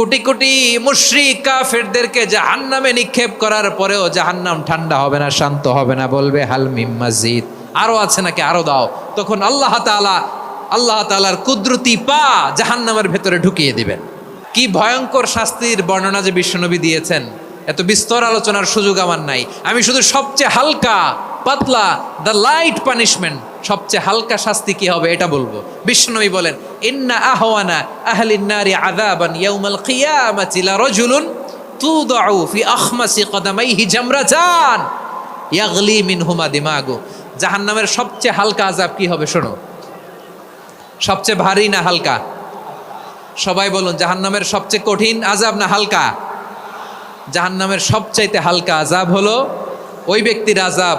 কোটি কোটি মুশরিক কাফেরদেরকে জাহান্নামে নিক্ষেপ করার পরেও জাহান্নাম ঠান্ডা হবে না, শান্ত হবে না, বলবে, হাল মিম মসজিদ আরও আছে নাকি? আরও দাও। তখন আল্লাহ তাআলা, আল্লাহ তাআলার কুদরতি পা জাহান্নামের ভেতরে ঢুকিয়ে দিবেন। কি ভয়ঙ্কর শাস্তির বর্ণনা যে বিশ্বনবী দিয়েছেন। এত বিস্তর আলোচনার সুযোগ আমার নাই। আমি শুধু সবচেয়ে হালকা, পাতলা দ্য লাইট পানিশমেন্ট সবচেয়ে হালকা শাস্তি কি হবে এটা বলব। বিশ্বনবী বলেন, ইন্না আহওয়ানা আহলিন নারি আযাবান ইয়াউমাল কিয়ামাতি লা রাজুলুন তুদাউ ফি আখমাসি কদামাইহি জামরাতান ইয়াগলি মিনহুমা দিমাগু। জাহান্নামের সবচেয়ে হালকা আযাব কি হবে শোনো? সবচেয়ে ভারী না হালকা? সবাই বলুন, জাহান্নামের সবচেয়ে কঠিন আজাব না হালকা? জাহান্নামের সবচাইতে হালকা আজাব হলো ওই ব্যক্তির আজাব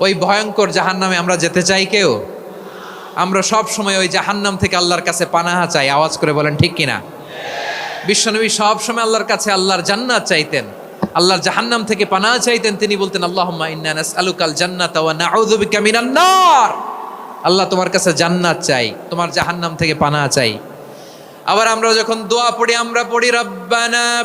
ওই ভয়ঙ্কর জাহান্নামে আমরা যেতে চাই কেউ? আমরা সব সময় ওই জাহান্নাম থেকে আল্লাহর কাছে পানাহা চাই। আওয়াজ করে বলেন, ঠিক কিনা? বিশ্বনবী সব সময় আল্লাহর কাছে আল্লাহর জান্নাত চাইতেন। আল্লাহর জাহান্নাম থেকে পানা চাইতেন। তিনি বলতেন নাসআলুকাল জান্নাতা আল্লাহ তোমার কাছে জান্নাত চাই, তোমার জাহান্নাম থেকে পানা চাই। আবার আমরা যখন দোয়া পড়ি, আমরা পড়ি, রব্বানা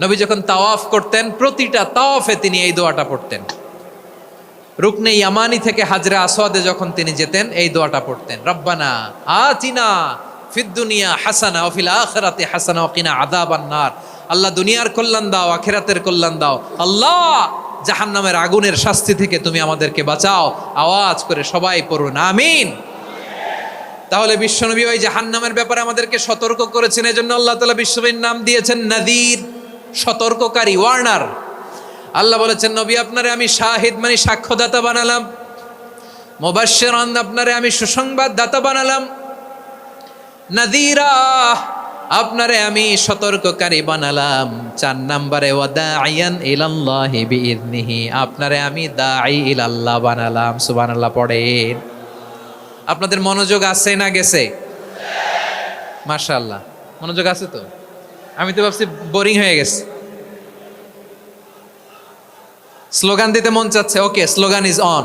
নবী যখন তাওয়াফ করতেন, প্রতিটা তাওয়াফে তিনি এই দোয়াটা পড়তেন। রুকনে ইয়ামানি থেকে হাজরা আসওয়াদে যখন তিনি যেতেন, এই দোয়াটা পড়তেন। রব্বানা আতিনা ফিদ দুনিয়া হাসানা ও ফিল আখিরাতে হাসানা ও কিনা আযাবান নার। আল্লাহ দুনিয়ার কল্যাণ দাও, আখেরাতের কল্যাণ দাও। আল্লাহ, জাহান্নামের আগুনের শাস্তি থেকে তুমি আমাদেরকে বাঁচাও। আওয়াজ করে সবাই পড়ুন, আমিন। তাহলে বিশ্বনবী ওই জাহান্নামের ব্যাপারে আমাদেরকে সতর্ক করেছেন, এজন্য আল্লাহ তাআলা বিশ্বনবীর নাম দিয়েছেন, নাদির। সতর্ককারী ওয়ার্নার আল্লাহ বলেছেন, নবী, আপনারে আমি শাহিদ মানে সাক্ষ্যদাতা বানালাম। মুবাশশিরান আপনারে আমি সুসংবাদ দাতা বানালাম। নাদিরা আপনারে আমি সতর্ককারী বানালাম। চার নাম্বারে ওয়াদাইয়ান ইলাল্লাহি বিইذনিহি আপনারে আমি দাঈ ইলাল্লাহ বানালাম। সুবহানাল্লাহ, পড়েন। আপনাদের মনোযোগ আছে না গেছে? মাশাআল্লাহ। মনোযোগ আছে তো? আমি তো ভাবছি বোরিং হয়ে গেছে। স্লোগান দিতে মন চাচ্ছে ওকে slogan is on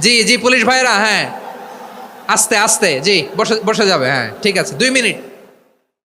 G G, police ভাইরা হ্যাঁ। আস্তে আস্তে, জি, বসে বসে যাবে হ্যাঁ ঠিক আছে, দুই মিনিট।